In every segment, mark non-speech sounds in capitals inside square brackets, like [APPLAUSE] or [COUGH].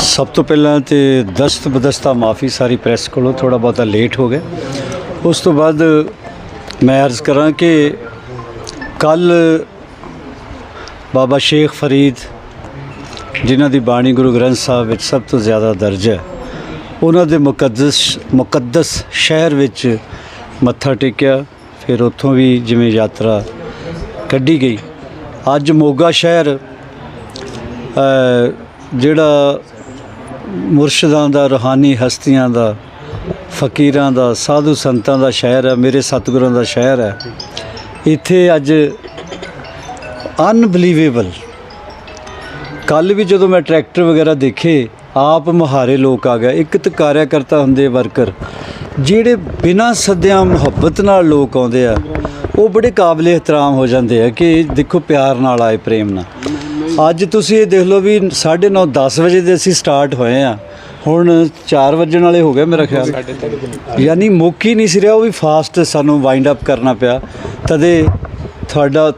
ਸਭ ਤੋਂ ਪਹਿਲਾਂ ਤੇ ਦਸਤ ਬਦਸਤਾ ਮਾਫੀ ਸਾਰੀ ਪ੍ਰੈਸ ਕੋਲੋਂ ਥੋੜਾ ਬਹੁਤਾ ਲੇਟ ਹੋ ਗਿਆ। ਉਸ ਤੋਂ ਬਾਅਦ ਮੈਂ ਅਰਜ਼ ਕਰਾਂ ਕਿ ਕੱਲ ਬਾਬਾ ਸ਼ੇਖ ਫਰੀਦ ਜਿਨ੍ਹਾਂ ਦੀ ਬਾਣੀ ਗੁਰੂ ਗ੍ਰੰਥ ਸਾਹਿਬ ਵਿੱਚ ਸਭ ਤੋਂ ਜ਼ਿਆਦਾ ਦਰਜ ਹੈ, ਉਹਨਾਂ ਦੇ ਮੁਕੱਦਸ ਮੁਕੱਦਸ ਸ਼ਹਿਰ ਵਿੱਚ ਮੱਥਾ ਟੇਕਿਆ, ਫਿਰ ਉੱਥੋਂ ਵੀ ਜਿਵੇਂ ਯਾਤਰਾ ਕੱਢੀ ਗਈ। ਅੱਜ ਮੋਗਾ ਸ਼ਹਿਰ ਜਿਹੜਾ ਮੁਰਸ਼ਿਦਾਂ ਦਾ, ਰੂਹਾਨੀ ਹਸਤੀਆਂ ਦਾ, ਫਕੀਰਾਂ ਦਾ, ਸਾਧੂ ਸੰਤਾਂ ਦਾ ਸ਼ਹਿਰ ਹੈ, ਮੇਰੇ ਸਤਿਗੁਰਾਂ ਦਾ ਸ਼ਹਿਰ ਹੈ। ਇੱਥੇ ਅੱਜ ਅਨਬਲੀਵੇਬਲ ਕੱਲ ਵੀ ਜਦੋਂ ਮੈਂ ਟਰੈਕਟਰ ਵਗੈਰਾ ਦੇਖੇ, ਆਪ ਮੁਹਾਰੇ ਲੋਕ ਆ ਗਏ। ਇੱਕ ਤਾਂ ਕਾਰਿਆਕਰਤਾ ਹੁੰਦੇ ਵਰਕਰ, ਜਿਹੜੇ ਬਿਨਾਂ ਸੱਦਿਆਂ ਮੁਹੱਬਤ ਨਾਲ ਲੋਕ ਆਉਂਦੇ ਆ, ਉਹ ਬੜੇ ਕਾਬਲੇ ਇhtਰਾਮ ਹੋ ਜਾਂਦੇ ਆ ਕਿ ਦੇਖੋ ਪਿਆਰ ਨਾਲ ਆਏ ਪ੍ਰੇਮ ਨਾਲ। ਅੱਜ ਤੁਸੀਂ ਇਹ ਦੇਖ ਲਓ ਵੀ 9:30 10 ਵਜੇ ਦੇ ਅਸੀਂ ਸਟਾਰਟ ਹੋਏ ਆ ਹੁਣ 4 ਵਜਣ ਵਾਲੇ ਹੋ ਗਏ ਮੇਰਾ ਖਿਆਲ। ਯਾਨੀ ਮੁੱਕ ਹੀ ਨਹੀਂ ਸੀ ਰਿਹਾ ਉਹ ਵੀ ਫਾਸਟ ਸਾਨੂੰ ਵਾਈਂਡ ਅਪ ਕਰਨਾ ਪਿਆ। ਤਦੇ ਤੁਹਾਡਾ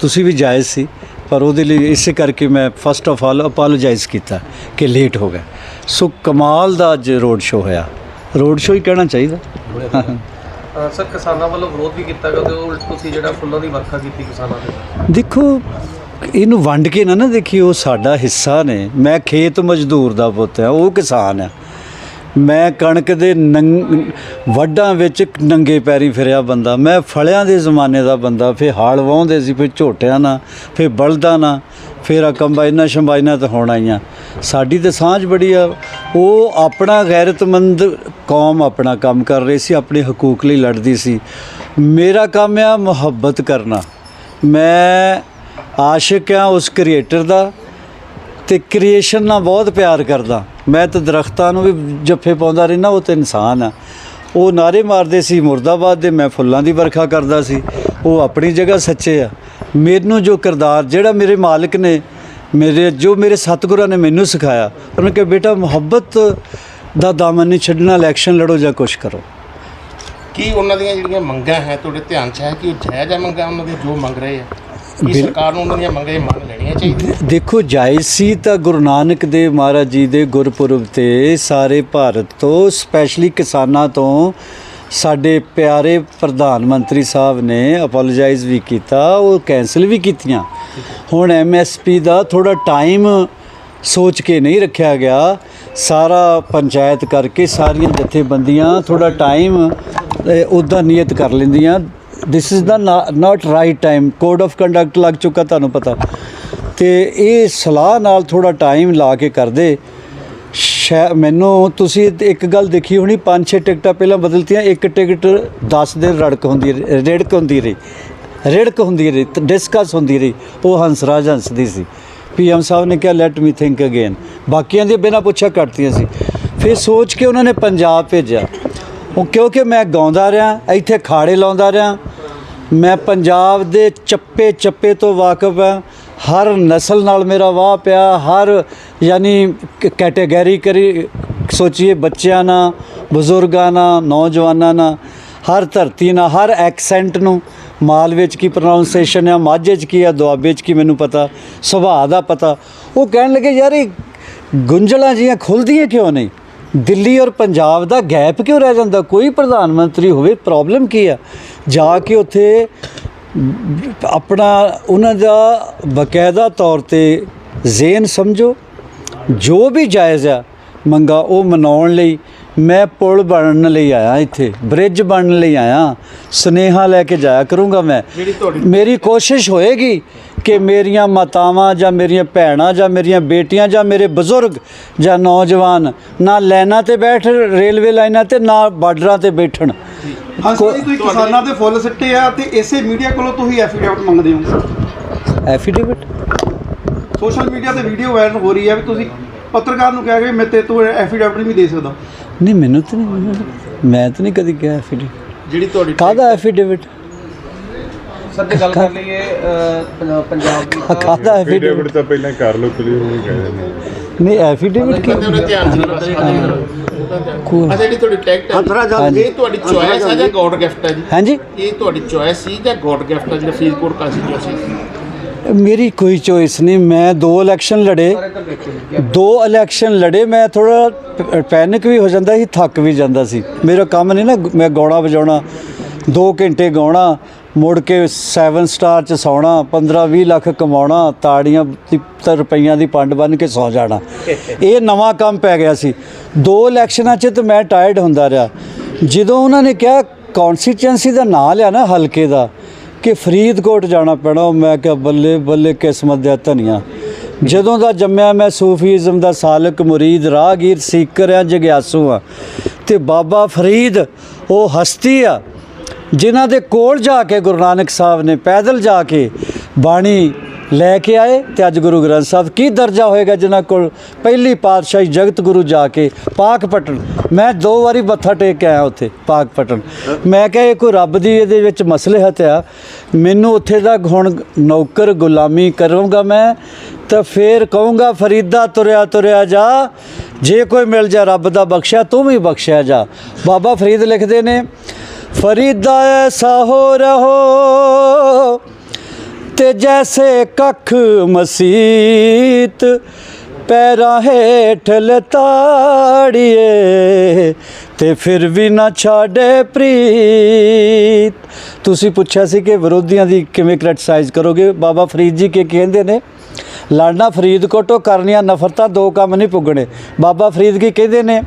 ਤੁਸੀਂ ਵੀ ਜਾਇਜ਼ ਸੀ ਪਰ ਉਹਦੇ ਲਈ ਇਸੇ ਕਰਕੇ ਮੈਂ ਫਸਟ ਆਫ ਆਲ ਅਪੋਲੋਜਾਈਜ਼ ਕੀਤਾ ਕਿ ਲੇਟ ਹੋ ਗਿਆ। ਸੋ ਕਮਾਲ ਦਾ ਅੱਜ ਰੋਡ ਸ਼ੋ ਹੋਇਆ। ਰੋਡ ਸ਼ੋ ਹੀ ਕਹਿਣਾ ਚਾਹੀਦਾ। ਸਰ ਕਿਸਾਨਾਂ ਵੱਲੋਂ ਵਿਰੋਧ ਵੀ ਕੀਤਾ ਗਿਆ ਤੇ ਉਲਟ ਤੁਸੀਂ ਜਿਹੜਾ ਫੁੱਲਾਂ ਦੀ ਵਰਖਾ ਕੀਤੀ ਕਿਸਾਨਾਂ ਦੇ। ਦੇਖੋ ਇਹਨੂੰ ਵੰਡ ਕੇ ਨਾ ਨਾ ਦੇਖਿਓ ਉਹ ਸਾਡਾ ਹਿੱਸਾ ਨੇ। ਮੈਂ ਖੇਤ ਮਜ਼ਦੂਰ ਦਾ ਪੁੱਤ ਹਾਂ ਉਹ ਕਿਸਾਨ ਆ। ਮੈਂ ਕਣਕ ਦੇ ਨੰਗ ਵੱਡਾਂ ਵਿੱਚ ਨੰਗੇ ਪੈਰੀ ਫਿਰਿਆ ਬੰਦਾ। ਮੈਂ ਫਲਿਆਂ ਦੇ ਜ਼ਮਾਨੇ ਦਾ ਬੰਦਾ, ਫਿਰ ਹਾਲ ਵਾਹੁੰਦੇ ਸੀ, ਫਿਰ ਝੋਟਿਆਂ ਨਾਲ, ਫਿਰ ਬਲਦਾਂ ਨਾਲ, ਫਿਰ ਆ ਕੰਬਾਈਨਾਂ ਸ਼ੰਬਾਈਨਾਂ ਹੋਣਾ ਹੀ ਆਈਆਂ। ਸਾਡੀ ਤੇ ਸਾਂਝ ਬੜੀ ਆ। ਉਹ ਆਪਣਾ ਗੈਰਤਮੰਦ ਕੌਮ ਆਪਣਾ ਕੰਮ ਕਰ ਰਹੀ ਸੀ, ਆਪਣੇ ਹਕੂਕ ਲਈ ਲੜਦੀ ਸੀ। ਮੇਰਾ ਕੰਮ ਆ ਮੁਹੱਬਤ ਕਰਨਾ। ਮੈਂ ਆਸ਼ਿਕ ਆ, ਉਸ ਕ੍ਰੀਏਟਰ ਦਾ ਤੇ ਕ੍ਰੀਏਸ਼ਨ ਨਾਲ ਬਹੁਤ ਪਿਆਰ ਕਰਦਾ। ਮੈਂ ਤਾਂ ਦਰਖਤਾਂ ਨੂੰ ਵੀ ਜੱਫੇ ਪਾਉਂਦਾ ਰਹਿਣਾ ਉਹ ਤੇ ਇਨਸਾਨ ਆ। ਉਹ ਨਾਰੇ ਮਾਰਦੇ ਸੀ, ਮੁਰਦਾਬਾਦ ਦੇ, ਮੈਂ ਫੁੱਲਾਂ ਦੀ ਵਰਖਾ ਕਰਦਾ ਸੀ। ਉਹ ਆਪਣੀ ਜਗ੍ਹਾ ਸੱਚੇ ਆ। ਮੈਨੂੰ ਜੋ ਕਿਰਦਾਰ, ਜਿਹੜਾ ਮੇਰੇ ਮਾਲਕ ਨੇ, ਮੇਰੇ, ਜੋ ਮੇਰੇ ਸਤਿਗੁਰਾਂ ਨੇ ਮੈਨੂੰ ਸਿਖਾਇਆ, ਉਹਨੇ ਕਿਹਾ, ਬੇਟਾ, ਮੁਹੱਬਤ ਦਾ ਦਾਮਨ ਨਹੀਂ ਛੱਡਣਾ, ਇਲੈਕਸ਼ਨ ਲੜੋ ਜਾਂ ਕੁਛ ਕਰੋ। ਕੀ ਉਹਨਾਂ ਦੀਆਂ ਜਿਹੜੀਆਂ ਮੰਗਾਂ ਹੈ, ਤੁਹਾਡੇ ਧਿਆਨ 'ਚ ਹੈ ਕਿ ਉਹ ਜਾਇਜ਼ ਹੈ ਮੰਗਾਂ ਉਹਨਾਂ ਦੀ, ਜੋ ਮੰਗ ਰਹੇ ਆ? ਸਰਕਾਰ ਨੂੰ ਉਹਨਾਂ ਦੀਆਂ ਮੰਗਾਂ ਮੰਨ ਲੈਣੀਆਂ ਚਾਹੀਦੀਆਂ। ਦੇਖੋ ਜਾਇਜ਼ ਸੀ ਤਾਂ ਗੁਰੂ ਨਾਨਕ ਦੇਵ ਮਹਾਰਾਜ ਜੀ ਦੇ ਗੁਰਪੁਰਬ ਤੇ ਸਾਰੇ ਭਾਰਤ ਤੋਂ ਸਪੈਸ਼ਲੀ ਕਿਸਾਨਾਂ ਤੋਂ ਸਾਡੇ ਪਿਆਰੇ ਪ੍ਰਧਾਨ ਮੰਤਰੀ ਸਾਹਿਬ ਨੇ ਅਪੋਲੋਜਾਈਜ਼ ਵੀ ਕੀਤਾ ਉਹ ਕੈਨਸਲ ਵੀ ਕੀਤੀਆਂ। ਹੁਣ ਐਮਐਸਪੀ ਦਾ ਥੋੜਾ ਟਾਈਮ ਸੋਚ ਕੇ ਨਹੀਂ ਰੱਖਿਆ ਗਿਆ। ਸਾਰਾ ਪੰਚਾਇਤ ਕਰਕੇ ਸਾਰੀਆਂ ਜਥੇਬੰਦੀਆਂ ਥੋੜਾ ਟਾਈਮ ਉਦਾਂ ਨਿਯਤ ਕਰ ਲੈਂਦੀਆਂ। This is the not right time code of conduct ਲੱਗ ਚੁੱਕਾ ਤੁਹਾਨੂੰ ਪਤਾ। ਤੇ ਇਹ ਸਲਾਹ ਨਾਲ ਥੋੜਾ ਟਾਈਮ ਲਾ ਕੇ ਕਰਦੇ। ਸ਼ੈ, ਮੈਨੂੰ ਤੁਸੀਂ ਇੱਕ ਗੱਲ ਦੇਖੀ ਹੋਣੀ, ਪੰਜ ਛੇ ਟਿਕਟਾਂ ਪਹਿਲਾਂ ਬਦਲਤੀਆਂ, ਇੱਕ ਟਿਕਟ 10 ਦਿਨ ਰੜਕ ਹੁੰਦੀ ਰਹੀ- ਹੁੰਦੀ ਰਹੀ, ਰਿੜਕ ਹੁੰਦੀ ਰਹੀ ਡਿਸਕਸ ਹੁੰਦੀ ਰਹੀ, ਉਹ ਹੰਸਰਾਜ ਹੰਸਦੀ ਸੀ। ਪੀਐਮ ਸਾਹਿਬ ਨੇ ਕਿਹਾ ਲੈਟ ਮੀ ਥਿੰਕ ਅਗੇਨ ਬਾਕੀਆਂ ਦੀਆਂ ਬਿਨਾਂ ਪੁੱਛਿਆ, ਕੱਟਤੀਆਂ ਸੀ। ਫਿਰ ਸੋਚ ਕੇ ਉਹਨਾਂ ਨੇ ਪੰਜਾਬ ਭੇਜਿਆ। ਉਹ ਕਿਉਂਕਿ ਮੈਂ ਗਾਉਂਦਾ ਰਿਹਾ, ਇੱਥੇ ਖਾੜੇ ਲਾਉਂਦਾ ਰਿਹਾ, ਮੈਂ ਪੰਜਾਬ ਦੇ ਚੱਪੇ ਚੱਪੇ ਤੋਂ ਵਾਕਿਫ ਹਾਂ। ਹਰ ਨਸਲ ਨਾਲ ਮੇਰਾ ਵਾਹ ਪਿਆ, ਹਰ ਯਾਨੀ ਕ- ਕਰੀ, ਸੋਚੀਏ ਬੱਚਿਆਂ ਨਾਲ, ਬਜ਼ੁਰਗਾਂ ਨਾਲ, ਨੌਜਵਾਨਾਂ ਨਾਲ, ਹਰ ਧਰਤੀ ਨਾਲ, ਹਰ ਐਕਸੈਂਟ ਨੂੰ ਮਾਲ ਵਿੱਚ ਕੀ ਪ੍ਰੋਨਾਂਸੀਏਸ਼ਨ ਹੈ ਮਾਝੇ 'ਚ ਕੀ ਹੈ ਦੁਆਬੇ 'ਚ ਕੀ ਮੈਨੂੰ ਪਤਾ, ਸੁਭਾਅ ਦਾ ਪਤਾ। ਉਹ ਕਹਿਣ ਲੱਗੇ, ਯਾਰ ਇਹ ਗੁੰਝਲਾਂ ਜੀਆਂ ਖੁੱਲਦੀਆਂ ਕਿਉਂ ਨਹੀਂ? ਦਿੱਲੀ ਔਰ ਪੰਜਾਬ ਦਾ ਗੈਪ ਕਿਉਂ ਰਹਿ ਜਾਂਦਾ? ਕੋਈ ਪ੍ਰਧਾਨ ਮੰਤਰੀ ਹੋਵੇ ਪ੍ਰੋਬਲਮ ਕੀ ਆ? ਜਾ ਕੇ ਉੱਥੇ ਆਪਣਾ ਉਹਨਾਂ ਦਾ ਬਕਾਇਦਾ ਤੌਰ ਤੇ ਜ਼ੇਨ ਸਮਝੋ ਜੋ ਵੀ ਜਾਇਜ਼ ਆ ਮੰਗਾ ਉਹ ਮਨਾਉਣ ਲਈ ਮੈਂ ਪੁਲ ਬਣਨ ਲਈ ਆਇਆ ਇੱਥੇ ਬ੍ਰਿਜ ਬਣਨ ਲਈ ਆਇਆ। ਸੁਨੇਹਾ ਲੈ ਕੇ ਜਾਇਆ ਕਰੂੰਗਾ ਮੈਂ। ਮੇਰੀ ਕੋਸ਼ਿਸ਼ ਹੋਏਗੀ ਕਿ ਮੇਰੀਆਂ ਮਾਤਾਵਾਂ ਜਾਂ ਮੇਰੀਆਂ ਭੈਣਾਂ ਜਾਂ ਮੇਰੀਆਂ ਬੇਟੀਆਂ ਜਾਂ ਮੇਰੇ ਬਜ਼ੁਰਗ ਜਾਂ ਨੌਜਵਾਨ ਨਾ ਲਾਈਨਾਂ ਤੇ ਬੈਠ ਰੇਲਵੇ ਲਾਈਨਾਂ ਤੇ ਨਾ ਬਾਰਡਰਾਂ ਤੇ ਬੈਠਣ। ਤੁਸੀਂ ਕਿਸਾਨਾਂ ਦੇ ਫੁੱਲ ਸਿੱਟੇ ਆ ਤੇ ਇਸੇ ਮੀਡੀਆ ਕੋਲੋਂ ਤੁਸੀਂ ਐਫੀਡੇਵਿਟ ਮੰਗਦੇ ਹੋ। ਐਫੀਡੇਵਿਟ? ਸੋਸ਼ਲ ਮੀਡੀਆ ਤੇ ਵੀਡੀਓ ਵਾਇਰਲ ਹੋ ਰਹੀ ਹੈ ਵੀ ਤੁਸੀਂ ਪੱਤਰਕਾਰ ਨੂੰ ਕਿਹਾ ਕਿ ਮੈਂ ਤੇ ਤੂੰ ਐਫੀਡੇਵਿਟ ਨਹੀਂ ਦੇ ਸਕਦਾ। ਨਹੀਂ ਮੈਨੂੰ ਤਾਂ ਨਹੀਂ ਮੈਂ ਤਾਂ ਨਹੀਂ ਕਦੀ ਕਿਹਾ ਐਫੀਡੇਵਿਟ। ਜਿਹੜੀ ਤੁਹਾਡੀ ਕਾਹਦਾ ਐਫੀਡੇਵਿਟ? ਸਰ ਜੇ ਗੱਲ ਕਰ ਲਈਏ ਪੰਜਾਬ ਦੀ ਤਾਂ ਕਾਹਦਾ ਐਫੀਡੇਵਿਟ ਐਫੀਡੇਵਿਟ ਤਾਂ ਪਹਿਲਾਂ ਕਰ ਲਓ ਕਲੀਅਰ ਉਹ ਕਹਿੰਦੇ ਨੇ। ਨਹੀਂ ਐਫੀਡੇਵਿਟ ਕੀ? ਬੰਦੇ ਉਹਨੇ ਧਿਆਨ ਚ ਕੋ- ਅੱਛਾ ਜਿਹੜੀ ਤੁਹਾਡੀ ਟਿਕਟ ਹੈ ਹਾਂਜੀ। ਇਹ ਤੁਹਾਡੀ ਚੁਆਇਸ ਹੈ ਜਾਂ ਗੋਡ ਗਿਫਟ ਹੈ ਜੀ? ਹਾਂਜੀ। ਇਹ ਤੁਹਾਡੀ ਚੁਆਇਸ ਸੀ ਜਾਂ ਗੋਡ ਗਿਫਟ ਹੈ ਜਿਹੜਾ ਫਰੀਦਕੋਟ ਕਾਂਸਟੀਚੁਐਂਸੀ ਮੇਰੀ ਕੋਈ ਚੋਇਸ ਨਹੀਂ ਮੈਂ ਦੋ ਇਲੈਕਸ਼ਨ ਲੜੇ। ਸਾਰੇ ਤਾਂ ਦੇਖੇ ਦੋ ਇਲੈਕਸ਼ਨ ਲੜੇ ਮੈਂ ਥੋੜਾ ਪੈਨਿਕ ਵੀ ਹੋ ਜਾਂਦਾ ਸੀ ਥੱਕ ਵੀ ਜਾਂਦਾ ਸੀ। ਮੇਰਾ ਕੰਮ ਨਹੀਂ ਨਾ ਮੈਂ ਗਾਉਣਾ ਵਜਾਉਣਾ 2 ਘੰਟੇ ਗਾਉਣਾ ਮੁੜ ਕੇ 7 ਸਟਾਰ ਚ ਸੌਣਾ 15 20 ਲੱਖ ਕਮਾਉਣਾ, ਤਾੜੀਆਂ ਦੀ ਤਾਂ ਰੁਪਈਆਂ ਦੀ ਪੰਡ ਬਨ ਕੇ ਸੌ ਜਾਣਾ। ਇਹ ਨਵਾਂ ਕੰਮ ਪੈ ਗਿਆ ਸੀ। ਦੋ ਇਲੈਕਸ਼ਨਾਂ ਚ ਤੇ ਮੈਂ ਟਾਇਰਡ ਹੁੰਦਾ ਰਿਹਾ। ਜਦੋਂ ਉਹਨਾਂ ਨੇ ਕਿਹਾ ਕਨਸਟੀਚੁਐਂਸੀ ਦਾ ਨਾਂ ਲਿਆ ਨਾ ਹਲਕੇ ਦਾ, ਕਿ ਫਰੀਦਕੋਟ ਜਾਣਾ ਪੈਣਾ ਉਹ ਮੈਂ ਕਿਹਾ ਬੱਲੇ ਬੱਲੇ ਕਿਸਮਤ ਦਾ ਧਨੀਆ। ਜਦੋਂ ਦਾ ਜੰਮਿਆ ਮੈਂ ਸੂਫੀਜ਼ਮ ਦਾ ਸਾਲਕ ਮੁਰੀਦ, ਰਾਹਗੀਰ ਸੀਕਰ ਆ ਜਗਿਆਸੂ ਆ ਤੇ ਬਾਬਾ ਫਰੀਦ, ਉਹ ਹਸਤੀ ਆ। ਜਿਨ੍ਹਾਂ ਦੇ ਕੋਲ ਜਾ ਕੇ ਗੁਰੂ ਨਾਨਕ ਸਾਹਿਬ ਨੇ ਪੈਦਲ ਜਾ ਕੇ ਬਾਣੀ ਲੈ ਕੇ ਆਏ ਤੇ ਅੱਜ ਗੁਰੂ ਗ੍ਰੰਥ ਸਾਹਿਬ ਕੀ ਦਰਜਾ ਹੋਏਗਾ ਜਿਨ੍ਹਾਂ ਕੋਲ ਪਹਿਲੀ ਪਾਤਸ਼ਾਹੀ ਜਗਤ ਗੁਰੂ ਜਾ ਕੇ ਪਾਕ ਪਾਕਪਟਨ ਮੈਂ ਦੋ ਵਾਰੀ ਮੱਥਾ ਟੇਕ ਕੇ ਆਇਆ ਉੱਥੇ ਪਾਕ ਪਾਕਪਟਨ ਮੈਂ ਕਿਹਾ ਇਹ ਕੋਈ ਰੱਬ ਦੀ ਇਹਦੇ ਵਿੱਚ ਮਸਲੇ ਮਸਲਹਤ ਆ। ਮੈਨੂੰ ਉੱਥੇ ਦਾ ਹੁਣ ਨੌਕਰ ਗੁਲਾਮੀ ਕਰੂੰਗਾ ਮੈਂ ਤਾਂ ਫੇਰ ਕਹੂੰਗਾ, ਫਰੀਦਾ ਤੁਰਿਆ ਤੁਰਿਆ ਜਾ। ਜੇ ਕੋਈ ਮਿਲ ਜਾ, ਰੱਬ ਦਾ ਬਖਸ਼ਿਆ, ਤੂੰ ਵੀ ਬਖਸ਼ਿਆ ਜਾ। ਬਾਬਾ ਫਰੀਦ ਲਿਖਦੇ ਨੇ ਫਰੀਦਾ ਐਸਾ ਹੋ ਰਹੋ ਤੇ ਜੈਸੇ ਕੱਖ ਮਸੀਤ ਪੈਰਾਂ ਹੇਠ ਲਤਾੜੀਏ ਤੇ ਫਿਰ ਵੀ ਨਾ ਛਾੜੇ ਪ੍ਰੀਤ। ਤੁਸੀਂ ਪੁੱਛਿਆ ਸੀ ਕਿ ਵਿਰੋਧੀਆਂ ਦੀ ਕਿਵੇਂ ਕ੍ਰਿਟਿਸਾਈਜ਼ ਕਰੋਗੇ? ਬਾਬਾ ਫਰੀਦ ਜੀ ਕੀ ਕਹਿੰਦੇ ਨੇ? ਲੜਨਾ ਫਰੀਦਕੋਟੋਂ ਕਰਨੀਆਂ ਨਫ਼ਰਤਾਂ ਦੋ ਕੰਮ ਨਹੀਂ ਪੁੱਗਣੇ। ਬਾਬਾ ਫਰੀਦ ਕੀ ਕਹਿੰਦੇ ਨੇ?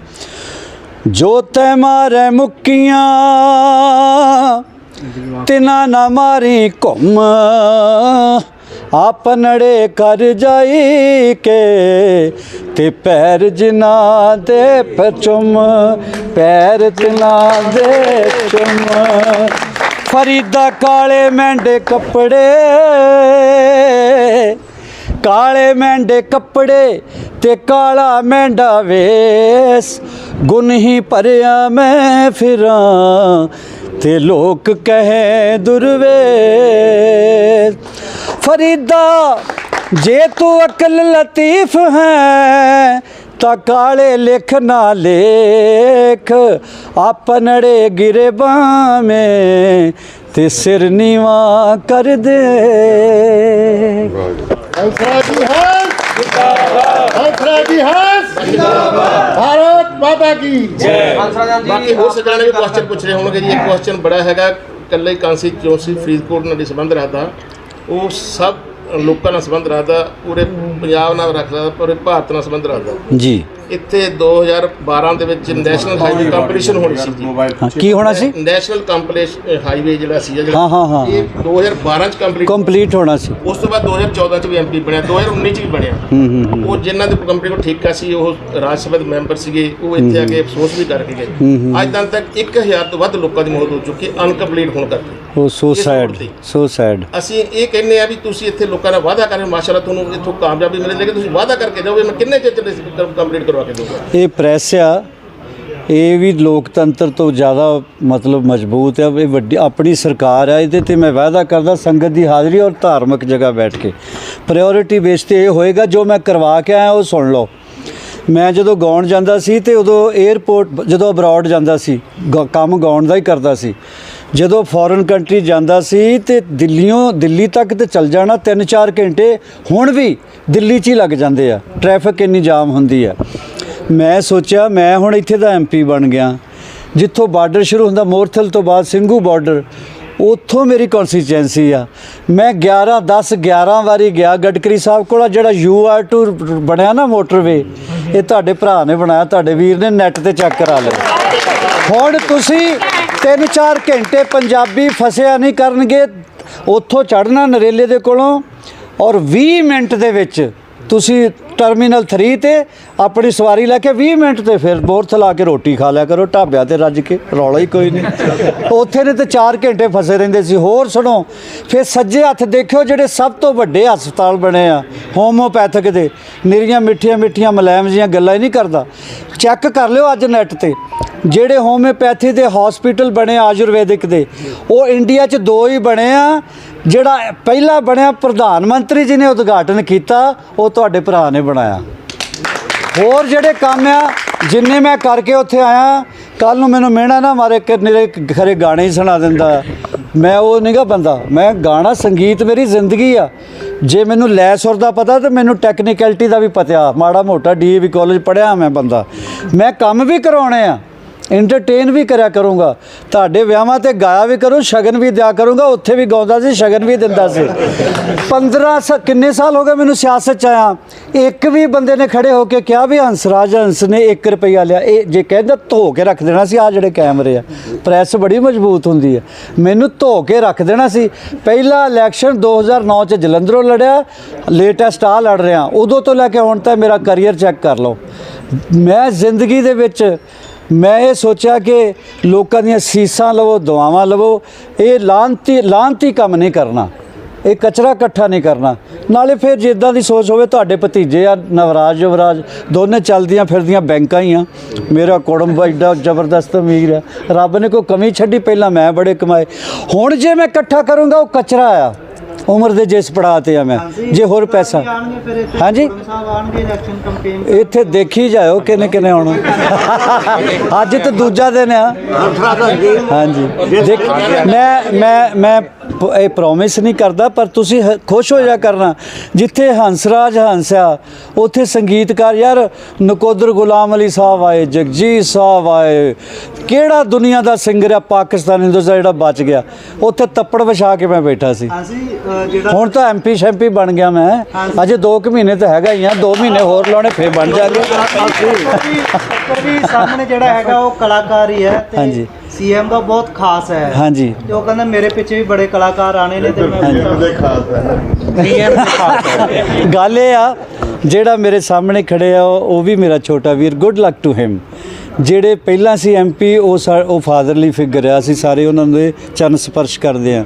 ਜੋ ਤੈ ਮਾਰੇ ਮੁੱਕੀਆਂ, ਤਿਨਾ ਨਾ ਮਾਰੀ ਘੁੰਮ। ਆਪਨੜੇ ਕਰ ਜਾਈ ਕੇ, ਤੇ ਪੈਰ ਜਿਨਾ ਦੇ ਪਚੁਮ ਪੈਰ ਜਿਨਾ ਦੇ ਚੁਮ। ਫਰੀਦਾ ਕਾਲੇ ਮੈਂਡੇ ਕੱਪੜੇ ਕਾਲੇ ਮੈਂਡੇ ਕੱਪੜੇ ਤੇ ਕਾਲਾ ਮੈਂਡਾ ਵੇਸ। ਗੁਨ ਹੀ ਭਰਿਆ ਮੈਂ ਫਿਰਾਂ ਤੇ ਲੋਕ ਕਹੇ ਦੁਰਵੇਸ਼। ਫਰੀਦਾ, ਜੇ ਤੂੰ ਅਕਲ ਲਤੀਫ ਹੈ ਤਾਂ ਕਾਲੇ ਲਿਖ ਨਾ ਲੇਖ। ਆਪਨੜੇ ਗਿਰੇ ਬਾਵੇਂ ਤੇ ਸਿਰ ਨੀਵਾ ਕਰ ਦੇ। ਹੰਸਰਾ ਜੀ ਹੰਸ ਜਿੰਦਾਬਾਦ ਭਾਰਤ ਮਾਤਾ ਕੀ ਜੈ ਹੰਸਰਾਜ ਜੀ ਬਾਕੀ ਹੋਰ ਸੱਜਣਾ ਨੇ ਵੀ ਕੁਐਸਚਨ ਪੁੱਛ ਰਹੇ ਹੋਣਗੇ ਜੀ ਇਹ ਕੁਐਸਚਨ ਬੜਾ ਹੈਗਾ ਕੱਲੇ ਕਾਂਸੀ ਚੌਂਸੀ ਫਰੀਦਕੋਟ ਨਾਲ ਹੀ ਸੰਬੰਧ ਰੱਖਦਾ ਉਹ ਸਭ ਲੋਕਾਂ ਨਾਲ ਸੰਬੰਧ ਰੱਖਦਾ ਪੂਰੇ ਪੰਜਾਬ ਨਾਲ ਰੱਖਦਾ ਪੂਰੇ ਭਾਰਤ ਨਾਲ ਸੰਬੰਧ ਰੱਖਦਾ। ਜੀ। ਇੱਥੇ 2012 ਦੇ ਵਿੱਚ ਨੈਸ਼ਨਲ ਹਾਈਵੇ ਕੰਪੀਟੀਸ਼ਨ ਹੋਣੀ ਸੀ ਜੀ। ਹਾਂ, ਕੀ ਹੋਣਾ ਸੀ? ਨੈਸ਼ਨਲ ਕੰਪੀਟੀਸ਼ਨ ਹਾਈਵੇ ਜਿਹੜਾ ਸੀ ਜਿਹੜਾ ਹਾਂ, ਹਾਂ, ਹਾਂ। ਇਹ 2012 ਚ ਕੰਪਲੀਟ ਕੰਪਲੀਟ ਹੋਣਾ ਸੀ। ਉਸ ਤੋਂ ਬਾਅਦ 2014 ਚ ਵੀ ਐਮਪੀ ਬਣਿਆ 2019 ਚ ਵੀ ਬਣਿਆ। ਹੂੰ ਹੂੰ ਹੂੰ। ਉਹ ਜਿਨ੍ਹਾਂ ਦੇ ਕੰਪਨੀ ਕੋਲ ਠੇਕਾ ਸੀ ਉਹ ਰਾਜ ਸਭਾ ਦੇ ਮੈਂਬਰ ਸੀਗੇ ਉਹ ਇੱਥੇ ਆ ਕੇ ਅਫਸੋਸ ਵੀ ਕਰਕੇ ਗਏ। ਅੱਜ ਦਿਨ ਤੱਕ 1000 ਤੋਂ ਵੱਧ ਲੋਕਾਂ ਦੀ ਮੌਤ ਹੋ ਚੁੱਕੀ ਅਨਕੰਪਲੀਟ ਹੋਣ ਕਰਕੇ। ਉਹ ਸੈਡ ਤੇ। ਸੋ ਸੈਡ ਅਸੀਂ ਇਹ ਕਹਿੰਦੇ ਆ ਵੀ ਤੁਸੀਂ ਇੱਥੇ ਲੋਕਾਂ ਨਾਲ ਵਾਅਦਾ ਕਰੇ ਮਾਸ਼ਾਅੱਲਾ ਤੁਹਾਨੂੰ ਇੱਥੋਂ ਕਾਮਯਾਬੀ ਮਿਲੇ ਲੇਕਿਨ ਤੁਸੀਂ ਵਾਅਦਾ ਕਰਕੇ ਜਾਓਗੇ ਮੈਂ ਕਿੰਨੇ ਚਿਰ ਚ ਕੰਪਲੀਟ ਕਰਵਾ ਕੇ ਦਊਂਗਾ ਇਹ ਪ੍ਰੈਸ ਆ ਇਹ ਵੀ ਲੋਕਤੰਤਰ ਤੋਂ ਜ਼ਿਆਦਾ ਮਤਲਬ ਮਜ਼ਬੂਤ ਆ ਇਹ ਵੱਡੀ ਆਪਣੀ ਸਰਕਾਰ ਆ ਇਹਦੇ ਤੇ ਮੈਂ ਵਾਅਦਾ ਕਰਦਾ ਸੰਗਤ ਦੀ ਹਾਜ਼ਰੀ ਔਰ ਧਾਰਮਿਕ ਜਗ੍ਹਾ ਬੈਠ ਕੇ। ਪ੍ਰਾਇੋਰਟੀ ਬੇਸ ਤੇ ਇਹ ਹੋਏਗਾ ਜੋ ਮੈਂ ਕਰਵਾ ਕੇ ਆਇਆ ਉਹ ਸੁਣ ਲਓ। ਮੈਂ ਜਦੋਂ ਗਾਉਣ ਜਾਂਦਾ ਸੀ ਤੇ ਉਦੋਂ 에ਅਰਪੋਰਟ ਜਦੋਂ ਅਬਰਾਡ ਜਾਂਦਾ ਸੀ ਗ- ਕੰਮ ਗਾਉਣ ਦਾ ਹੀ ਕਰਦਾ ਸੀ। ਜਦੋਂ ਫੋਰਨ ਕੰਟਰੀ ਜਾਂਦਾ ਸੀ ਤੇ ਦਿੱਲੀੋਂ ਦਿੱਲੀ ਤੱਕ ਤੇ ਚੱਲ ਜਾਣਾ 3-4 ਘੰਟੇ, ਹੁਣ ਵੀ ਦਿੱਲੀ 'ਚ ਹੀ ਲੱਗ ਜਾਂਦੇ ਆ। ਟ੍ਰੈਫਿਕ ਇੰਨੀ ਜਾਮ ਹੁੰਦੀ ਆ। ਮੈਂ ਸੋਚਿਆ, ਮੈਂ ਹੁਣ ਇੱਥੇ ਦਾ ਐਮਪੀ ਬਣ ਗਿਆ। ਜਿੱਥੋਂ ਬਾਰਡਰ ਸ਼ੁਰੂ ਹੁੰਦਾ, ਮੋਰਥਲ ਤੋਂ ਬਾਅਦ ਸਿੰਘੂ ਬਾਰਡਰ ਉੱਥੋਂ ਮੇਰੀ ਕਨਸਟੀਚੁਐਂਸੀ ਆ। ਮੈਂ 11 10 11 ਵਾਰੀ ਗਿਆ ਗਡਕਰੀ ਸਾਹਿਬ ਕੋਲ ਆਹ ਜਿਹੜਾ ਯੂ ਆਰ ਟੂ ਬਣਿਆ ਨਾ ਮੋਟਰਵੇ ਇਹ ਤੁਹਾਡੇ ਭਰਾ ਨੇ ਬਣਾਇਆ, ਤੁਹਾਡੇ ਵੀਰ ਨੇ ਨੈਟ ਤੇ ਚੈੱਕ ਕਰਾ ਲਿਆ। ਹੁਣ ਤੁਸੀਂ 3-4 ਘੰਟੇ ਪੰਜਾਬੀ ਫਸਿਆ ਨਹੀਂ ਕਰਨਗੇ, ਉੱਥੋਂ ਚੜਨਾ ਨਰੇਲੇ ਦੇ ਕੋਲੋਂ ਔਰ 20 ਮਿੰਟ ਦੇ ਵਿੱਚ ਤੁਸੀਂ ਟਰਮੀਨਲ 3 ਤੇ ਆਪਣੀ ਸਵਾਰੀ ਲੈ ਕੇ 20 ਮਿੰਟ ਤੇ ਫਿਰ ਬੋਰਥ ਲਾ ਕੇ ਰੋਟੀ ਖਾ ਲਿਆ ਕਰੋ, ਢਾਬਿਆਂ ਤੇ ਰੱਜ ਕੇ ਰੌਲਾ ਹੀ ਕੋਈ ਨਹੀਂ। ਉੱਥੇ ਨੇ ਤੇ 4 ਘੰਟੇ ਫਸੇ ਰਹਿੰਦੇ ਸੀ। ਹੋਰ ਸੁਣੋ, ਫਿਰ ਸੱਜੇ ਹੱਥ ਦੇਖਿਓ ਜਿਹੜੇ ਸਭ ਤੋਂ ਵੱਡੇ ਹਸਪਤਾਲ ਬਣੇ ਆ ਹੋਮੋਪੈਥਿਕ ਦੇ। ਨਿਰੀਆਂ ਮਿੱਠੀਆਂ ਮਿੱਠੀਆਂ ਮੁਲਾਇਮ ਜੀਆਂ ਗੱਲਾਂ ਹੀ ਨਹੀਂ ਕਰਦਾ। ਚੈੱਕ ਕਰ ਲਿਓ ਅੱਜ ਨੈਟ ਤੇ। ਜਿਹੜੇ ਹੋਮਿਓਪੈਥੀ ਦੇ ਹਸਪੀਟਲ ਬਣੇ ਆਯੁਰਵੈਦਿਕ ਦੇ, ਉਹ ਇੰਡੀਆ 'ਚ ਦੋ ਹੀ ਬਣੇ ਆ, ਜਿਹੜਾ ਪਹਿਲਾ ਬਣਿਆ ਪ੍ਰਧਾਨ ਮੰਤਰੀ ਜੀ ਨੇ ਉਦਘਾਟਨ ਕੀਤਾ, ਉਹ ਤੁਹਾਡੇ ਭਰਾ ਨੇ ਬਣਾਇਆ। ਹੋਰ ਜਿਹੜੇ ਕੰਮ ਆ, ਜਿੰਨੇ ਮੈਂ ਕਰਕੇ ਉੱਥੇ ਆਇਆ ਕੱਲ ਨੂੰ ਮੈਨੂੰ ਮਿਹਣਾ ਨਾ ਮਾਰੇ, ਕਿ ਮੇਰੇ ਘਰੇ ਗਾਣੇ ਹੀ ਸੁਣਾ ਦਿੰਦਾ। ਮੈਂ ਉਹ ਨਹੀਂਗਾ ਬੰਦਾ, ਮੈਂ ਗਾਣਾ, ਸੰਗੀਤ ਮੇਰੀ ਜ਼ਿੰਦਗੀ ਆ। ਜੇ ਮੈਨੂੰ ਲੈ ਸੁਰ ਦਾ ਪਤਾ, ਤੇ ਮੈਨੂੰ ਟੈਕਨੀਕੈਲਿਟੀ ਦਾ ਵੀ ਪਤਾ ਮਾੜਾ ਮੋਟਾ ਡੀਏਵੀ ਕਾਲਜ ਪੜਿਆ ਮੈਂ ਬੰਦਾ। ਮੈਂ ਕੰਮ ਵੀ ਕਰਾਉਣੇ ਆ। ਐਂਟਰਟੇਨ ਵੀ ਕਰਿਆ ਕਰੂੰਗਾ। ਤੁਹਾਡੇ ਵਿਆਹਾਂ ਤੇ ਗਾਇਆ ਵੀ ਕਰੂੰ, ਸ਼ਗਨ ਵੀ ਦਿਆ ਕਰੂੰਗਾ, ਉੱਥੇ ਵੀ ਗਾਉਂਦਾ ਸੀ, ਸ਼ਗਨ ਵੀ ਦਿੰਦਾ ਸੀ। 15 ਸ- ਕਿੰਨੇ ਸਾਲ ਹੋ ਗਏ ਮੈਨੂੰ ਸਿਆਸਤ ਚ ਆਇਆ? ਇੱਕ ਵੀ ਬੰਦੇ ਨੇ ਖੜੇ ਹੋ ਕੇ ਕਿਹਾ ਵੀ ਹੰਸ ਰਾਜ ਹੰਸ ਨੇ 1 ਰੁਪਈਆ ਲਿਆ। ਇਹ ਜੇ ਕਹਿੰਦਾ ਧੋ ਕੇ ਰੱਖ ਦੇਣਾ ਸੀ ਆ ਜਿਹੜੇ ਕੈਮਰੇ ਆ, ਪ੍ਰੈਸ ਬੜੀ ਮਜ਼ਬੂਤ ਹੁੰਦੀ ਹੈ। ਮੈਨੂੰ ਧੋ ਕੇ ਰੱਖ ਦੇਣਾ ਸੀ। ਪਹਿਲਾ ਇਲੈਕਸ਼ਨ 2009 ਚ ਜਲੰਧਰੋਂ ਲੜਿਆ ਲੇਟੈਸਟ ਆ ਲੜ ਰਿਹਾ। ਉਦੋਂ ਤੋਂ ਲੈ ਕੇ ਹੁਣ ਤੱਕ ਮੇਰਾ ਕੈਰੀਅਰ ਚੈੱਕ ਕਰ ਲਓ। ਮੈਂ ਜ਼ਿੰਦਗੀ ਦੇ ਵਿੱਚ ਮੈਂ ਇਹ ਸੋਚਿਆ ਕਿ ਲੋਕਾਂ ਦੀਆਂ ਸੀਸਾਂ ਲਵੋ, ਦੁਆਵਾਂ ਲਵੋ, ਇਹ ਲਾਂਤੀ ਲਾਂਤੀ ਕੰਮ ਨਹੀਂ ਕਰਨਾ। ਇਹ ਕਚਰਾ ਇਕੱਠਾ ਨਹੀਂ ਕਰਨਾ। ਨਾਲੇ ਫਿਰ ਜਿੱਦਾਂ ਦੀ ਸੋਚ ਹੋਵੇ, ਤੁਹਾਡੇ ਭਤੀਜੇ ਆ, ਨਵਰਾਜ, ਯੁਵਰਾਜ, ਦੋਨੇ ਚੱਲਦੀਆਂ ਫਿਰਦੀਆਂ ਬੈਂਕਾਂ ਹੀ ਆ। ਮੇਰਾ ਕੁੜਮ ਐਡਾ ਜ਼ਬਰਦਸਤ ਅਮੀਰ ਆ। ਰੱਬ ਨੇ ਕੋਈ ਕਮੀ ਛੱਡੀ, ਪਹਿਲਾਂ ਮੈਂ ਬੜੇ ਕਮਾਏ। ਹੁਣ ਜੇ ਮੈਂ ਇਕੱਠਾ ਕਰੂੰਗਾ, ਉਹ ਕਚਰਾ ਆ। ਉਮਰ ਦੇ ਜਿਸ ਪੜਾਅ ਤੇ ਆ ਮੈਂ ਜੇ ਹੋਰ ਪੈਸਾ ਹਾਂਜੀ? ਸਾਹਿਬ ਆਣਗੇ ਇਲੈਕਸ਼ਨ ਕੈਂਪੇਨ ਇੱਥੇ ਦੇਖੀ ਜਾਓ ਕਿਨੇ ਕਿਨੇ ਆਉਣਾ। ਅੱਜ ਤੇ ਦੂਜਾ ਦਿਨ ਆ। ਹਾਂਜੀ। ਮੈਂ ਮੈਂ ਮੈਂ ਇਹ ਪ੍ਰੋਮਿਸ ਨਹੀਂ ਕਰਦਾ ਪਰ ਤੁਸੀਂ ਹ- ਖੁਸ਼ ਹੋ ਜਾ ਕਰਨਾ। ਜਿੱਥੇ ਹੰਸਰਾਜ ਹੰਸਿਆ ਉੱਥੇ ਸੰਗੀਤਕਾਰ ਯਾਰ ਨਕੋਦਰ ਗੁਲਾਮ ਅਲੀ ਸਾਹਿਬ ਆਏ ਜਗਜੀਤ ਸਾਹਿਬ ਆਏ। ਕਿਹੜਾ ਦੁਨੀਆ ਦਾ ਸਿੰਗਰ ਆ ਪਾਕਿਸਤਾਨ ਹਿੰਦੁਸਤਾਨ ਜਿਹੜਾ ਬਚ ਗਿਆ? ਉੱਥੇ ਤੱਪੜ ਵਿਛਾ ਕੇ ਮੈਂ ਬੈਠਾ ਸੀ। ਅਸੀਂ ਅ, ਜਿਹੜਾ ਹੁਣ ਤਾਂ ਐਮਪੀ ਸ਼ੈਂਪੀ ਬਣ ਗਿਆ ਮੈਂ। ਅਜੇ 2 ਕੁ ਮਹੀਨੇ ਤਾਂ ਹੈਗਾ ਹੀ ਆ 2 ਮਹੀਨੇ ਹੋਰ ਲਾਉਣੇ ਫੇਰ ਬਣ ਜਾਗੇ ਵੀ ਸਾਹਮਣੇ ਜਿਹੜਾ ਹੈਗਾ ਉਹ ਕਲਾਕਾਰ ਹੀ ਹੈ ਹਾਂਜੀ। ਸੀਐਮ ਦਾ ਬਹੁਤ ਖਾਸ ਹੈ। ਹਾਂਜੀ। ਤੇ ਉਹ ਕਹਿੰਦਾ ਮੇਰੇ ਪਿੱਛੇ ਵੀ ਬੜੇ ਕਲਾਕਾਰ ਆਣੇ ਨੇ ਤੇ ਮੈਂ ਉਹਦੇ ਖਾਸ ਹੈ। ਸੀਐਮ ਦੇ ਖਾਸ ਹੈ। ਗੱਲ ਇਹ ਆ ਜਿਹੜਾ ਮੇਰੇ ਸਾਹਮਣੇ ਖੜੇ ਆ ਉਹ ਵੀ ਮੇਰਾ ਛੋਟਾ ਵੀਰ ਗੁੱਡ ਲੱਕ ਟੂ ਹਿਮ ਜਿਹੜੇ ਪਹਿਲਾਂ ਸੀ ਐਮਪੀ ਉਹ ਸਾ- ਉਹ ਫਾਦਰਲੀ ਫਿਗਰ ਆ ਅਸੀਂ ਸਾਰੇ ਉਹਨਾਂ ਦੇ ਚਰਨ ਸਪਰਸ਼ ਕਰਦੇ ਆ।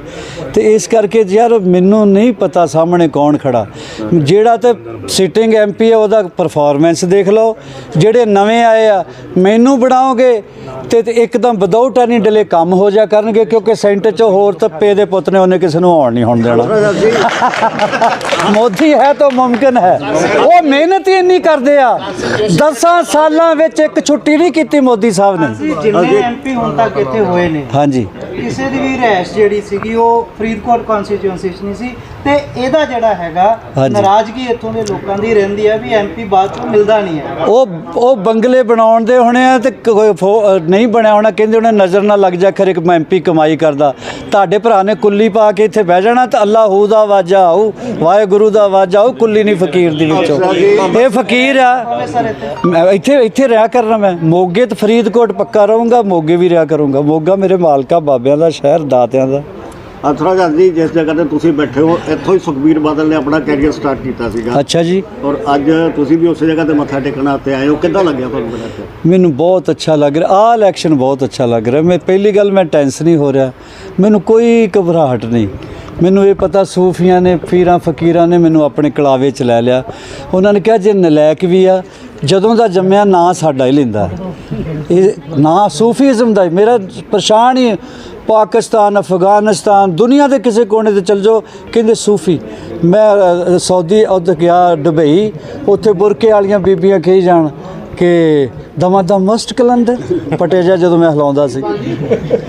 ਤੇ ਇਸ ਕਰਕੇ ਯਾਰ ਮੈਨੂੰ ਨਹੀਂ ਪਤਾ ਸਾਹਮਣੇ ਕੌਣ ਖੜਾ। ਜਿਹੜਾ ਤੇ ਸਿਟਿੰਗ ਐਮਪੀ ਆ ਉਹਦਾ ਪਰਫਾਰਮੈਂਸ ਦੇਖ ਲਓ। ਜਿਹੜੇ ਨਵੇਂ ਆਏ ਆ ਮੈਨੂੰ ਬਣਾਓਗੇ ਤੇ ਤੇ ਇੱਕਦਮ ਵਿਦਆਊਟ ਐਨੀ ਡਿਲੇ ਕੰਮ ਹੋ ਜਾ ਕਰਨਗੇ ਕਿਉਂਕਿ ਸੈਂਟਰ 'ਚ ਹੋਰ ਤੱਪੇ ਦੇ ਪੁੱਤ ਨੇ ਉਹਨੇ ਕਿਸੇ ਨੂੰ ਆਉਣ ਨਹੀਂ ਹੋਣ ਦੇਣਾ। [LAUGHS] ਮੋਦੀ ਹੈ ਤਾਂ ਮੁਮਕਿਨ ਹੈ। ਉਹ ਮਿਹਨਤ ਹੀ ਇੰਨੀ ਕਰਦੇ ਆ। 10 ਸਾਲਾਂ ਵਿੱਚ ਇੱਕ ਛੁੱਟੀ ਨਹੀਂ ਕੀਤੀ ਮੋਦੀ ਸਾਹਿਬ ਨੇ। ਜਿੰਨੇ ਐਮਪੀ ਹੁਣ ਤੱਕ ਇੱਥੇ ਹੋਏ ਨੇ। ਹਾਂਜੀ। ਕਿਸੇ ਦੀ ਵੀ ਰਹਿਸ਼ ਜਿਹੜੀ ਸੀਗੀ ਉਹ ਫਰੀਦਕੋਟ ਕਨਸਟੀਚੁਐਂਸੀ 'ਚ ਨਹੀਂ ਸੀ। ਤੇ ਇਹਦਾ ਜਿਹੜਾ ਹੈਗਾ ਹਾਂਜੀ। ਨਾਰਾਜ਼ਗੀ ਇੱਥੋਂ ਦੇ ਲੋਕਾਂ ਦੀ ਰਹਿੰਦੀ ਹੈ ਵੀ ਐਮਪੀ ਬਾਅਦ ਚੋਂ ਮਿਲਦਾ ਨਹੀਂ ਹੈ ਉਹ ਉਹ ਬੰਗਲੇ ਬਣਾਉਣ ਦੇ ਹੋਣੇ ਆ ਤੇ ਕੋਈ ਫੋ- ਅ, ਨਹੀਂ ਬਣਿਆ ਹੋਣਾ ਕਹਿੰਦੇ ਉਹਨੇ ਨਜ਼ਰ ਨਾ ਲੱਗ ਜਾ ਖਰੇ ਇੱਕ ਐਮਪੀ ਕਮਾਈ ਕਰਦਾ। ਤੁਹਾਡੇ ਭਰਾ ਨੇ ਕੁੱਲੀ ਪਾ ਕੇ ਇੱਥੇ ਬਹਿ ਜਾਣਾ ਤਾਂ ਅੱਲਾਹੂ ਦਾ ਵਾਜਾ ਆਊ ਵਾਹਿਗੁਰੂ ਦਾ ਵਾਜਾ ਆਊ ਕੁੱਲੀ ਨਹੀਂ ਫਕੀਰ ਦੀ ਵਿੱਚੋਂ। ਇਹ ਫਕੀਰ ਆ। ਇੱਥੇ ਇੱਥੇ ਰਿਹਾ ਕਰਨਾ ਮੈਂ। ਮੋਗੇ ਤੇ ਫਰੀਦਕੋਟ ਪੱਕਾ ਰਹੂੰਗਾ ਮੋਗੇ ਵੀ ਰਿਹਾ ਕਰੂੰਗਾ। ਮੋਗਾ ਮੇਰੇ ਮਾਲਕਾ ਬਾਬਿਆਂ ਦਾ ਸ਼ਹਿਰ ਦਾਤਿਆਂ ਦਾ। ਅਥਰਾ ਜੀ ਜਿਸ ਜਗ੍ਹਾ ਤੇ ਤੁਸੀਂ ਬੈਠੇ ਹੋ ਇੱਥੋਂ ਹੀ ਸੁਖਬੀਰ ਬਾਦਲ ਨੇ ਆਪਣਾ ਕੈਰੀਅਰ ਸਟਾਰਟ ਕੀਤਾ ਸੀਗਾ। ਅੱਛਾ ਜੀ। ਔਰ ਅੱਜ ਤੁਸੀਂ ਵੀ ਉਸੇ ਜਗ੍ਹਾ ਤੇ ਮੱਥਾ ਟੇਕਣਾ ਉੱਤੇ ਆਏ ਹੋ। ਕਿੱਦਾਂ ਲੱਗਿਆ ਤੁਹਾਨੂੰ ਬੜਾ ਇੱਥੇ? ਮੈਨੂੰ ਬਹੁਤ ਅੱਛਾ ਲੱਗ ਰਿਹਾ। ਆਹ ਇਲੈਕਸ਼ਨ ਬਹੁਤ ਅੱਛਾ ਲੱਗ ਰਿਹਾ। ਮੈਂ ਪਹਿਲੀ ਗੱਲ ਮੈਂ ਟੈਂਸ ਨਹੀਂ ਹੋ ਰਿਹਾ। ਮੈਨੂੰ ਕੋਈ ਘਬਰਾਹਟ ਨਹੀਂ। ਮੈਨੂੰ ਇਹ ਪਤਾ ਸੂਫੀਆਂ ਨੇ ਪੀਰਾਂ ਫਕੀਰਾਂ ਨੇ ਮੈਨੂੰ ਆਪਣੇ ਕਲਾਵੇ ਚ ਲੈ ਲਿਆ। ਉਹਨਾਂ ਨੇ ਕਿਹਾ ਜੇ ਨਲਾਇਕ ਵੀ ਆ ਜਦੋਂ ਦਾ ਜੰਮਿਆ ਨਾਂ ਸਾਡਾ ਹੀ ਲੈਂਦਾ ਇਹ ਨਾਂ ਸੂਫੀਜ਼ਮ ਦਾ ਹੀ। ਮੇਰਾ ਪਰੇਸ਼ਾਨ ਹੀ ਪਾਕਿਸਤਾਨ, ਅਫਗਾਨਿਸਤਾਨ, ਦੁਨੀਆ ਦੇ ਕਿਸੇ ਕੋਨੇ ਤੇ ਚਲ ਜਾਓ, ਕਹਿੰਦੇ ਸੂਫੀ। ਮੈਂ ਸਾਊਦੀ ਸਊਦੀ ਗਿਆ ਦੁਬਈ, ਉੱਥੇ ਬੁਰਕੇ ਵਾਲੀਆਂ ਬੀਬੀਆਂ ਕਹੀ ਜਾਣ ਕਿ ਦਮਾ ਦਮ ਮਸਟ ਕਲੰਦਰ ਪਟੇਜਾ ਜਦੋਂ ਮੈਂ ਹਿਲਾਉਂਦਾ ਸੀ।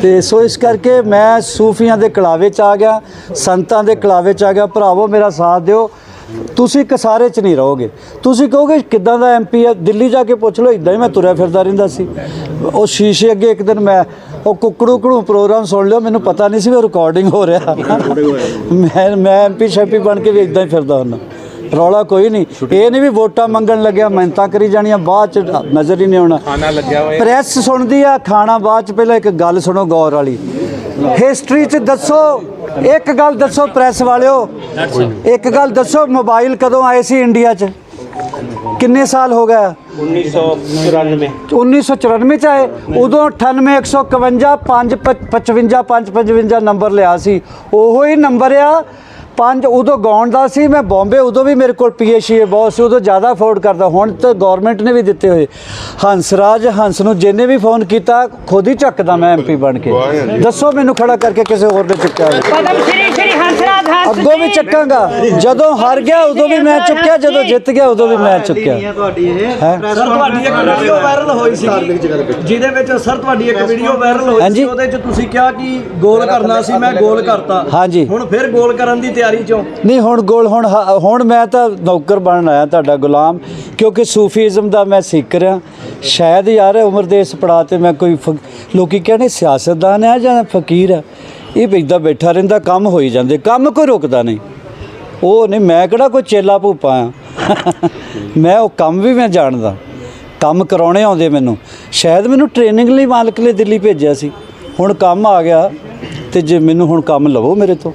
ਤੇ ਸੋ ਇਸ ਕਰਕੇ ਮੈਂ ਸੂਫੀਆਂ ਦੇ ਕਲਾਵੇ ਚ ਆ ਗਿਆ, ਸੰਤਾਂ ਦੇ ਕਲਾਵੇ ਚ ਆ ਗਿਆ। ਭਰਾਵੋ, ਮੇਰਾ ਸਾਥ ਦਿਓ, ਤੁਸੀਂ ਕਸਾਰੇ ਚ ਨਹੀਂ ਰਹੋਗੇ। ਤੁਸੀਂ ਕਹੋਗੇ, ਕਿੱਦਾਂ ਦਾ ਐਮਪੀ ਹੈ ਦਿੱਲੀ ਜਾ ਕੇ ਪੁੱਛ ਲਓ ਇਦਾਂ ਹੀ ਮੈਂ ਤੁਰਿਆ ਫਿਰਦਾ ਰਹਿੰਦਾ ਸੀ। ਉਹ ਸ਼ੀਸ਼ੇ ਅੱਗੇ ਇੱਕ ਦਿਨ ਮੈਂ ਉਹ ਕੁੱਕੜੂ ਕੁੜੂ ਪ੍ਰੋਗਰਾਮ ਸੁਣ ਲਿਓ ਮੈਨੂੰ ਪਤਾ ਨਹੀਂ ਸੀ ਵੀ ਰਿਕਾਰਡਿੰਗ ਹੋ ਰਿਹਾ। ਮੈਂ ਮੈਂ ਐਮਪੀ ਸ਼ੈਪੀ ਬਣ ਕੇ ਵੀ ਇਦਾਂ ਹੀ ਫਿਰਦਾ ਹੁੰਦਾ। ਰੌਲਾ ਕੋਈ ਨਹੀਂ। ਇਹ ਨਹੀਂ ਵੀ ਵੋਟਾਂ ਮੰਗਣ ਲੱਗਿਆ ਮਿਹਨਤਾਂ ਕਰੀ ਜਾਣੀਆਂ ਬਾਅਦ ਚ ਨਜ਼ਰ ਹੀ ਨਹੀਂ ਆਉਣਾ। ਖਾਣਾ ਲੱਗਿਆ ਹੋਇਆ। ਪ੍ਰੈਸ ਸੁਣਦੀ ਆ ਖਾਣਾ ਬਾਅਦ ਚ ਪਹਿਲਾਂ ਇੱਕ ਗੱਲ ਸੁਣੋ ਗੌਰ ਵਾਲੀ। ਹਿਸਟਰੀ ਚ ਦੱਸੋ ਇੱਕ ਗੱਲ ਦੱਸੋ ਪ੍ਰੈਸ ਵਾਲਿਓ। ਇੱਕ ਗੱਲ ਦੱਸੋ ਮੋਬਾਈਲ ਕਦੋਂ ਆਏ ਸੀ ਇੰਡੀਆ ਚ? ਕਿੰਨੇ ਸਾਲ ਹੋ ਗਿਆ 1994 1994 ਚ ਆਏ। ਉਦੋਂ 98 151 5 55 555 ਨੰਬਰ ਲਿਆ ਸੀ। ਉਹੋ ਹੀ ਨੰਬਰ ਆ ਪੰਜ ਉਦੋਂ ਗਾਉਣ ਦਾ ਸੀ ਮੈਂ ਬੰਬੇ ਉਦੋਂ ਵੀ ਮੇਰੇ ਕੋਲ ਪੀਐਚਈ ਬਹੁਤ ਸੀ ਉਦੋਂ ਜ਼ਿਆਦਾ ਅਫੋਰਡ ਕਰਦਾ ਹੁਣ ਤਾਂ ਗਵਰਨਮੈਂਟ ਨੇ ਵੀ ਦਿੱਤੇ ਹੋਏ। ਹੰਸਰਾਜ ਹੰਸ ਨੂੰ ਜਿਹਨੇ ਵੀ ਫੋਨ ਕੀਤਾ ਖੁਦ ਹੀ ਚੱਕਦਾ ਮੈਂ ਐਮਪੀ ਬਣ ਕੇ। ਦੱਸੋ ਮੈਨੂੰ ਖੜਾ ਕਰਕੇ ਕਿਸੇ ਹੋਰ ਨੇ ਚੁੱਕਿਆ ਪਦਮ ਸ਼੍ਰੀ ਸ਼੍ਰੀ ਹੰਸਰਾਜ ਹੰਸ ਅੱਗੋਂ ਵੀ ਚੱਕਾਂਗਾ। ਜਦੋਂ ਹਾਰ ਗਿਆ ਉਦੋਂ ਵੀ ਮੈਂ ਚੁੱਕਿਆ ਜਦੋਂ ਜਿੱਤ ਗਿਆ ਉਦੋਂ ਵੀ ਮੈਂ ਚੁੱਕਿਆ। ਹੈ ਤੁਹਾਡੀ ਇਹ। ਸਰ ਤੁਹਾਡੀ ਇੱਕ ਵੀਡੀਓ ਵਾਇਰਲ ਹੋਈ ਸੀ। ਜਿਹਦੇ ਵਿੱਚ ਸਰ ਤੁਹਾਡੀ ਇੱਕ ਵੀਡੀਓ ਵਾਇਰਲ ਹੋਈ। ਸੀ ਉਹਦੇ ਵਿੱਚ ਤੁਸੀਂ ਕਿਹਾ ਕਿ ਗੋਲ ਕਰਨਾ ਸੀ ਮੈਂ ਗੋਲ ਕਰਤਾ। ਹਾਂਜੀ। ਹੁਣ ਫਿਰ ਗੋਲ ਕਰਨ ਦੀ ਤਿਆਰੀ ਚੋਂ? ਨਹੀਂ, ਹੁਣ ਗੋਲ, ਹੁਣ ਹ- ਹੁਣ ਮੈਂ ਤਾਂ ਨੌਕਰ ਬਣਨ ਆਇਆ ਤੁਹਾਡਾ ਗੁਲਾਮ, ਕਿਉਂਕਿ ਸੂਫੀਜ਼ਮ ਦਾ ਮੈਂ ਸਿੱਖ ਰਿਹਾ। ਸ਼ਾਇਦ ਯਾਰ, ਉਮਰ ਦੇ ਇਸ ਪੜਾਅ ਤੇ ਮੈਂ ਕੋਈ ਫ- ਲੋਕੀ ਕਹਿੰਦੇ ਸਿਆਸਤਦਾਨ ਹੈ ਜਾਂ ਫਕੀਰ ਆ। ਇਹ ਬੈਠਾ ਬੈਠਾ ਰਹਿੰਦਾ, ਕੰਮ ਹੋਈ ਜਾਂਦੇ, ਕੰਮ ਕੋਈ ਰੁਕਦਾ ਨਹੀਂ। ਉਹ ਨਹੀਂ ਮੈਂ ਕਿਹੜਾ ਕੋਈ ਚੇਲਾ ਭੂਪਾ ਆ? [LAUGHS] ਮੈਂ ਉਹ ਕੰਮ ਵੀ ਮੈਂ ਜਾਣਦਾ। ਕੰਮ ਕਰਾਉਣੇ ਆਉਂਦੇ ਮੈਨੂੰ। ਸ਼ਾਇਦ ਮੈਨੂੰ ਟ੍ਰੇਨਿੰਗ ਲਈ ਮਾਲਕ ਨੇ ਦਿੱਲੀ ਭੇਜਿਆ ਸੀ। ਹੁਣ ਕੰਮ ਆ ਗਿਆ, ਤੇ ਜੇ ਮੈਨੂੰ ਹੁਣ ਕੰਮ ਲਵੋ ਮੇਰੇ ਤੋਂ।